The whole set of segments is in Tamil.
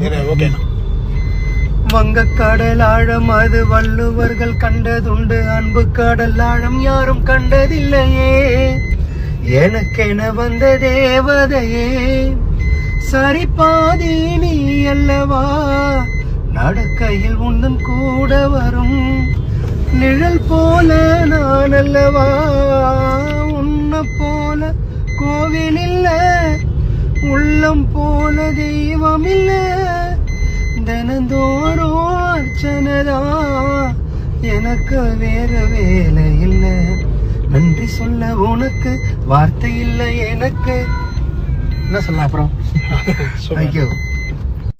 ஓகேண்ணா வங்கக் ஆழம் அது வள்ளுவர்கள் கண்டதுண்டு. அன்பு கடல் ஆழம் யாரும் கண்டதில்லையே. எனக்கென வந்த தேவதையே. சரி பாதி நீ அல்லவா? நடக்கையில் உந்தன் கூட வரும். நிழல் போல நான் அல்லவா? உன்ன போல கோவில் இல்லை உள்ளம் போல தெய்வம் இல்ல தினந்தோறும் அர்ச்சனதா எனக்கு வேற வேலை இல்ல நன்றி சொல்ல உனக்கு வார்த்தை இல்லை எனக்கு. என்ன சொல்ல அப்புறம்? தேங்க்யூ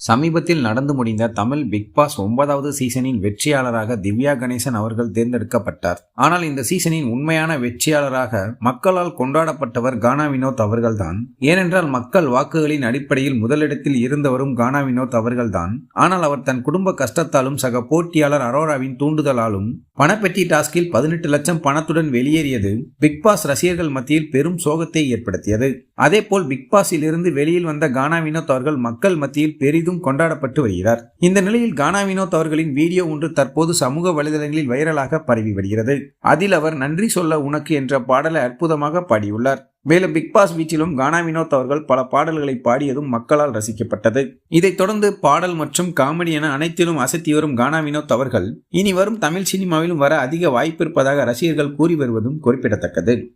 சமீபத்தில் நடந்து முடிந்த தமிழ் பிக் பாஸ் ஒன்பதாவது சீசனின் வெற்றியாளராக திவ்யா கணேசன் அவர்கள் தேர்ந்தெடுக்கப்பட்டார். ஆனால் இந்த சீசனின் உண்மையான வெற்றியாளராக மக்களால் கொண்டாடப்பட்டவர் கானா வினோத் அவர்கள்தான். ஏனென்றால் மக்கள் வாக்குகளின் அடிப்படையில் முதலிடத்தில் இருந்தவரும் கானா வினோத் அவர்கள்தான். ஆனால் அவர் தன் குடும்ப கஷ்டத்தாலும் சக போட்டியாளர் அரோராவின் தூண்டுதலாலும் பணப்பெட்டி டாஸ்கில் பதினெட்டு லட்சம் பணத்துடன் வெளியேறியது பிக் பாஸ் ரசிகர்கள் மத்தியில் பெரும் சோகத்தை ஏற்படுத்தியது. அதேபோல் போல் பிக்பாஸில் இருந்து வெளியில் வந்த கானா வினோத் அவர்கள் மக்கள் மத்தியில் பெரிதும் கொண்டாடப்பட்டு வருகிறார். இந்த நிலையில் கானா வினோத் அவர்களின் வீடியோ ஒன்று தற்போது சமூக வலைதளங்களில் வைரலாக பரவி வருகிறது. அதில் அவர் நன்றி சொல்ல உனக்கு என்ற பாடலை அற்புதமாக பாடியுள்ளார். மேலும் பிக்பாஸ் வீச்சிலும் கானா வினோத் அவர்கள் பல பாடல்களை பாடியதும் மக்களால் ரசிக்கப்பட்டது. இதைத் தொடர்ந்து பாடல் மற்றும் காமெடி என அனைத்திலும் அசத்தி வரும் கானா வினோத் அவர்கள் இனி வரும் தமிழ் சினிமாவிலும் வர அதிக வாய்ப்பு இருப்பதாக ரசிகர்கள் கூறி வருவதும் குறிப்பிடத்தக்கது.